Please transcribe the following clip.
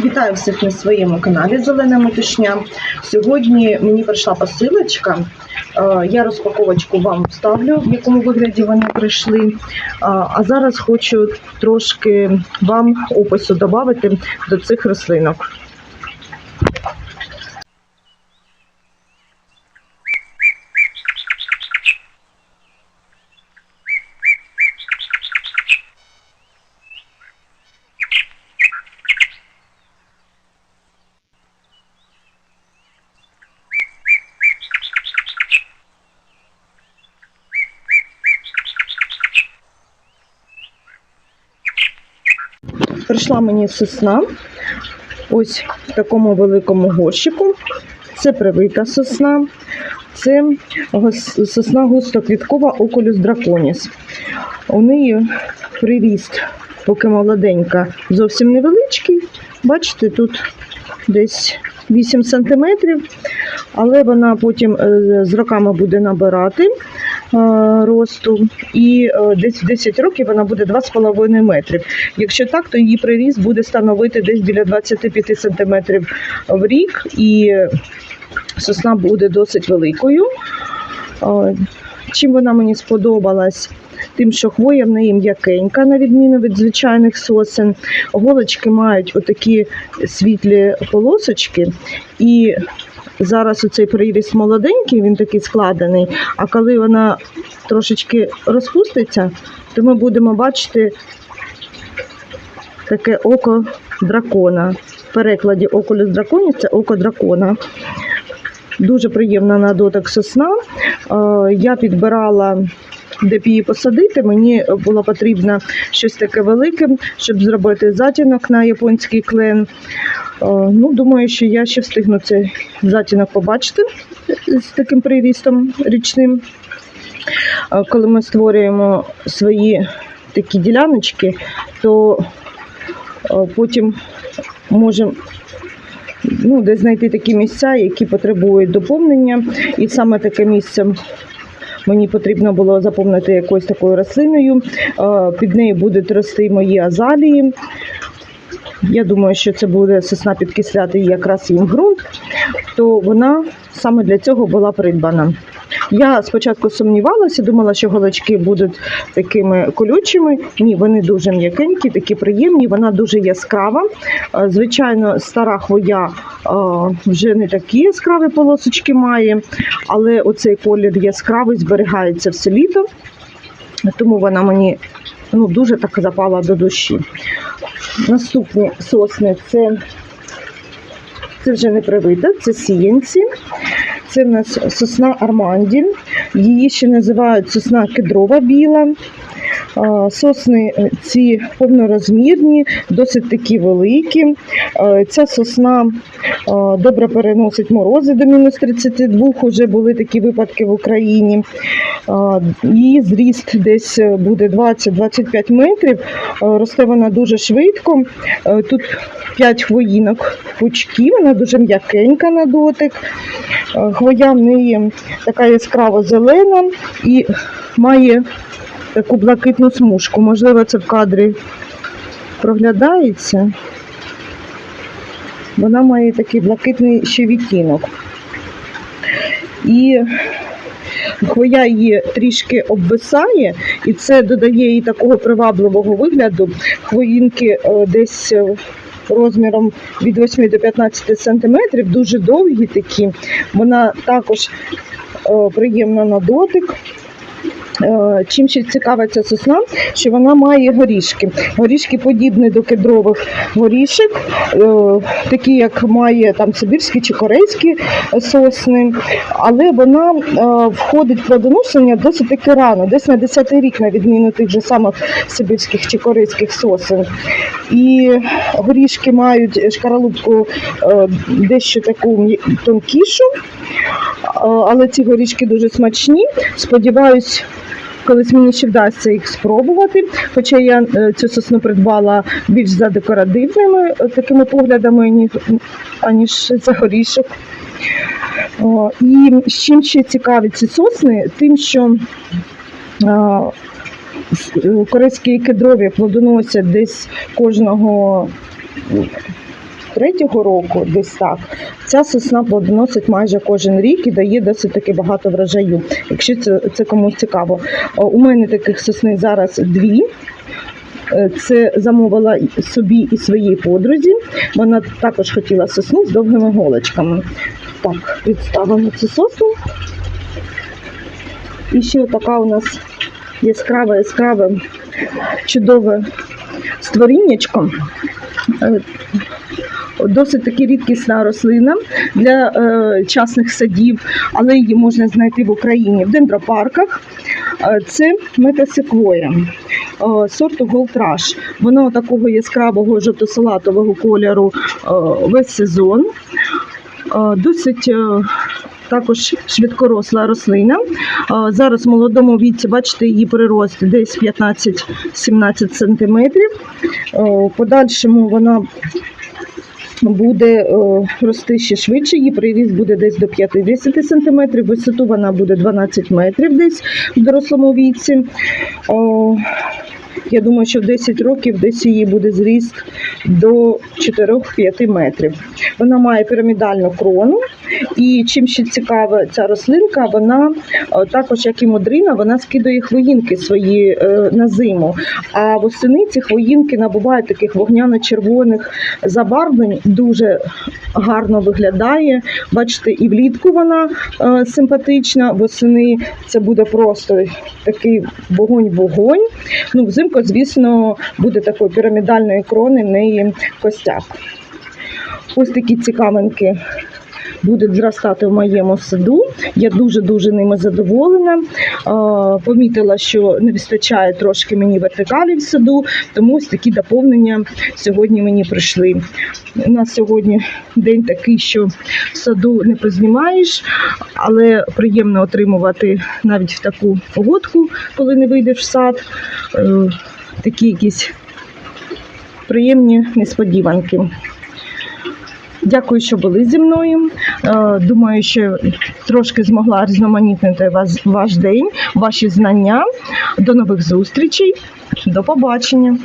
Вітаю всіх на своєму каналі Зелена Метушня. Сьогодні мені прийшла посилочка. Е, Я розпаковочку вам вставлю, в якому вигляді вони прийшли. Е, А зараз хочу трошки вам опису додати до цих рослинок. Прийшла мені сосна. Ось в такому великому горщику. Це привита сосна. Це сосна густоквіткова окулюс драконіс. У неї приріст, поки молоденька, зовсім невеличкий. Бачите, тут десь 8 сантиметрів, але вона потім е, з роками буде набирати росту, і е, десь в 10 років вона буде 2,5 метри. Якщо так, то її приріст буде становити десь біля 25 сантиметрів в рік, і сосна буде досить великою. Е, Чим вона мені сподобалась? Тим, що хвоя в неї м'якенька, на відміну від звичайних сосен. Голочки мають отакі світлі полосочки, і зараз оцей приріст молоденький, він такий складений. А коли вона трошечки розпуститься, то ми будемо бачити таке око дракона. В перекладі окулюс драконі це око дракона. Дуже приємна на дотик сосна. Е, Я підбирала, де б її посадити. Мені було потрібно щось таке велике, щоб зробити затінок на японський клен. Е, Ну, думаю, що я ще встигну цей затінок побачити з таким прирістом річним. Е, Коли ми створюємо свої такі діляночки, то е, потім можемо ну, десь знайти такі місця, які потребують доповнення. І саме таке місце мені потрібно було заповнити якоюсь такою рослиною. Під нею будуть рости мої азалії. Я думаю, що це буде сосна підкисляти якраз їм ґрунт, то вона саме для цього була придбана. Я спочатку сумнівалася, думала, що голочки будуть такими колючими. Ні, вони дуже м'якенькі, такі приємні, вона дуже яскрава. Е, Звичайно, стара хвоя е, вже не такі яскраві полосочки має, але оцей колір яскравий зберігається все літо, тому вона мені ну, дуже так запала до душі. Наступні сосни це, це вже не привида, це сіянці. Це в нас сосна Арманді. Її ще називають сосна кедрова біла. Сосни е, ці повнорозмірні, досить такі великі. Е, Ця сосна е, добре переносить морози до мінус 32. Уже були такі випадки в Україні. Її зріст десь буде 20-25 метрів. Росте вона дуже швидко. Тут 5 хвоїнок пучків, вона дуже м'якенька на дотик. Хвоя в неї така яскраво зелена і має таку блакитну смужку. Можливо, це в кадрі проглядається. Вона має такий блакитний ще відтінок. І хвоя її трішки обвисає, і це додає їй такого привабливого вигляду. Хвоїнки е, десь е, розміром від 8 до 15 сантиметрів, дуже довгі такі. Вона також е, приємна на дотик. Е, Чим ще цікава ця сосна, що вона має горішки. Горішки подібні до кедрових горішок, е, такі як має там сибірські чи корейські сосни, але вона е, входить в плодоношення досить таки рано, десь на 10-й рік, на відміну тих же самих сибірських чи корейських сосен. І горішки мають шкаралупку дещо таку тонкішу, але ці горішки дуже смачні. Сподіваюсь, колись мені ще вдасться їх спробувати. Хоча я е, цю сосну придбала більш за декоративними е, такими поглядами, ні- аніж за горішок. І з чим ще цікаві ці сосни, тим, що е, корейські кедрові плодоносять десь кожного 23-го року, десь так, ця сосна плодоносить майже кожен рік і дає досить таки багато врожаю. Якщо це, це комусь цікаво. У мене таких сосни зараз дві. Е, Це замовила собі і своїй подрузі. Вона також хотіла сосну з довгими голочками. Так, відставимо ці сосни. І ще така у нас яскраве, яскраве, чудове створіннячко. Досить таки рідкісна рослина для е, частних садів, але її можна знайти в Україні в дендропарках. Е, Це метасеквоя е, сорту Rush. Вона такого яскравого жовто-салатового кольору весь сезон. Досить також швидкоросла рослина. Зараз в молодому віці, бачите, її прирост десь 15-17 см. В подальшому вона буде е, рости ще швидше, її приріст буде десь до 50 см, висоту вона буде 12 метрів десь в дорослому віці. Я думаю, що в 10 років десь її буде зріст до 4-5 метрів. Вона має пірамідальну крону, і чим ще цікава ця рослинка, вона е, також, як і модрина, вона скидає хвоїнки свої е, на зиму. А восени ці хвоїнки набувають таких вогняно-червоних забарвлень, дуже гарно виглядає. Бачите, і влітку вона е, симпатична, восени це буде просто такий вогонь-вогонь. Ну, взимку, звісно, буде такої пірамідальної крони, в неї костяк. Ось такі цікавинки будуть зростати в моєму саду. Я дуже-дуже ними задоволена. Помітила, що не вистачає трошки мені вертикалі в саду, тому ось такі доповнення сьогодні мені прийшли. У нас сьогодні день такий, що в саду не познімаєш, але приємно отримувати навіть в таку погодку, коли не вийдеш в сад. Е, Такі якісь приємні несподіванки. Дякую, що були зі мною. Е, Думаю, що трошки змогла різноманітнити ваш день, ваші знання. До нових зустрічей. До побачення.